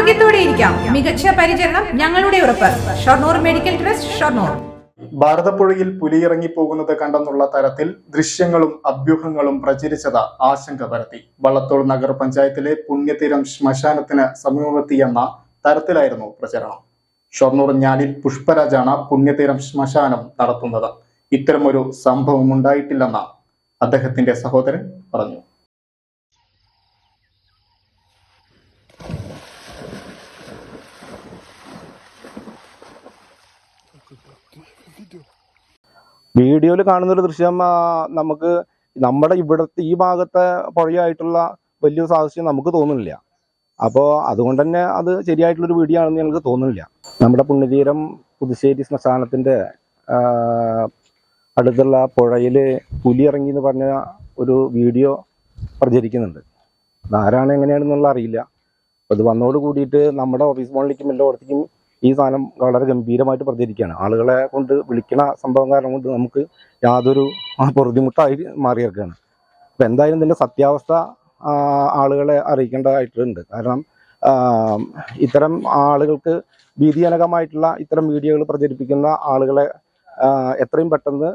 ആരോഗ്യത്തോടെ ഇരിക്കാം. മികച്ച പരിചരണം ഞങ്ങളുടെ ഉറപ്പ്. Shoranur medical trust Shoranur. ഭാരതപ്പുഴയിൽ പുലിയിറങ്ങി പോകുന്നത് കണ്ടെന്നുള്ള തരത്തിൽ ദൃശ്യങ്ങളും അഭ്യൂഹങ്ങളും പ്രചരിച്ചത് ആശങ്ക പരത്തി. വള്ളത്തോൾ നഗരപഞ്ചായത്തിലെ പുണ്യതീരം ശ്മശാനത്തിന് സമീപത്തിയെന്ന തരത്തിലായിരുന്നു പ്രചരണം. ഷൊർണൂർ ഞാലിൽ പുഷ്പരാജാണ് പുണ്യതീരം ശ്മശാനം നടത്തുന്നത്. ഇത്തരമൊരു സംഭവം ഉണ്ടായിട്ടില്ലെന്ന് അദ്ദേഹത്തിന്റെ സഹോദരൻ പറഞ്ഞു. വീഡിയോയിൽ കാണുന്ന ഒരു ദൃശ്യം നമുക്ക് നമ്മുടെ ഇവിടുത്തെ ഈ ഭാഗത്തെ പുഴയായിട്ടുള്ള വലിയ സാഹചര്യം നമുക്ക് തോന്നുന്നില്ല. അപ്പോൾ അതുകൊണ്ട് തന്നെ അത് ശരിയായിട്ടുള്ളൊരു വീഡിയോ ആണെന്ന് ഞങ്ങൾക്ക് തോന്നുന്നില്ല. നമ്മുടെ പുണ്യതീരം പുതുശ്ശേരി ശ്മശാനത്തിന്റെ അടുത്തുള്ള പുഴയിൽ പുലി ഇറങ്ങി എന്ന് പറഞ്ഞ ഒരു വീഡിയോ പ്രചരിക്കുന്നുണ്ട്. അതാരാണ് എങ്ങനെയാണെന്നുള്ള അറിയില്ല. അത് വന്നോട് കൂടിയിട്ട് നമ്മുടെ ഓഫീസ് മോളിലേക്കും എല്ലായിടത്തേക്കും ഈ സാധനം വളരെ ഗംഭീരമായിട്ട് പ്രചരിക്കുകയാണ്. ആളുകളെ കൊണ്ട് വിളിക്കണ സംഭവം കാരണം കൊണ്ട് നമുക്ക് യാതൊരു പൊറുതിമുട്ടായി മാറിയിരിക്കുകയാണ് അപ്പം എന്തായാലും ഇതിന്റെ സത്യാവസ്ഥ ആളുകളെ അറിയിക്കേണ്ടതായിട്ടുണ്ട്. കാരണം ഇത്തരം ആളുകൾക്ക് ഭീതിജനകമായിട്ടുള്ള ഇത്തരം വീഡിയോകൾ പ്രചരിപ്പിക്കുന്ന ആളുകളെ എത്രയും പെട്ടെന്ന്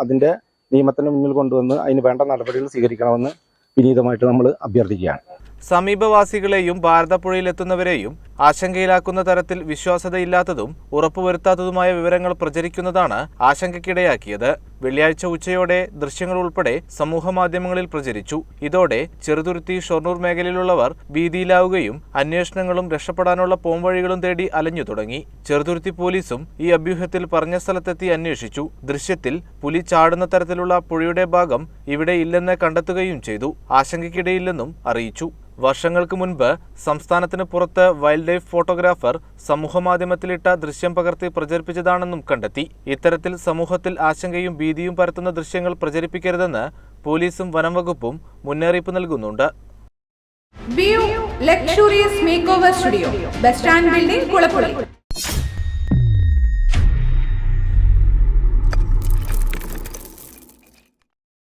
അതിന്റെ നിയമത്തിന് മുന്നിൽ കൊണ്ടുവന്ന് അതിന് വേണ്ട നടപടികൾ സ്വീകരിക്കണമെന്ന് വിനീതമായിട്ട് നമ്മൾ അഭ്യർത്ഥിക്കുകയാണ്. സമീപവാസികളെയും ഭാരതപ്പുഴയിലെത്തുന്നവരെയും ആശങ്കയിലാക്കുന്ന തരത്തിൽ വിശ്വാസ്യതയില്ലാത്തതും ഉറപ്പുവരുത്താത്തതുമായ വിവരങ്ങൾ പ്രചരിക്കുന്നതാണ് ആശങ്കയ്ക്കിടയാക്കിയത്. വെള്ളിയാഴ്ച ഉച്ചയോടെ ദൃശ്യങ്ങൾ ഉൾപ്പെടെ സമൂഹമാധ്യമങ്ങളിൽ പ്രചരിച്ചു. ഇതോടെ ചെറുതുരുത്തി ഷൊർണൂർ മേഖലയിലുള്ളവർ ഭീതിയിലാവുകയും അന്വേഷണങ്ങളും രക്ഷപ്പെടാനുള്ള പോംവഴികളും തേടി അലഞ്ഞു തുടങ്ങി. ചെറുതുരുത്തി പോലീസും ഈ അഭ്യൂഹത്തിൽ പറഞ്ഞ സ്ഥലത്തെത്തി അന്വേഷിച്ചു. ദൃശ്യത്തിൽ പുലി ചാടുന്ന തരത്തിലുള്ള പുഴയുടെ ഭാഗം ഇവിടെ ഇല്ലെന്ന് കണ്ടെത്തുകയും ചെയ്തു. ആശങ്കയ്ക്കിടയില്ലെന്നും അറിയിച്ചു. വർഷങ്ങൾക്ക് മുൻപ് സംസ്ഥാനത്തിന് പുറത്ത് വൈൽഡ് ലൈഫ് ഫോട്ടോഗ്രാഫർ സമൂഹമാധ്യമത്തിലിട്ട ദൃശ്യം പകർത്തി പ്രചരിപ്പിച്ചതാണെന്നും കണ്ടെത്തി. ഇത്തരത്തിൽ സമൂഹത്തിൽ ആശങ്കയും ഭീതിയും പരത്തുന്ന ദൃശ്യങ്ങൾ പ്രചരിപ്പിക്കരുതെന്ന് പോലീസും വനം വകുപ്പും മുന്നറിയിപ്പ് നൽകുന്നുണ്ട്. Studio bus stand building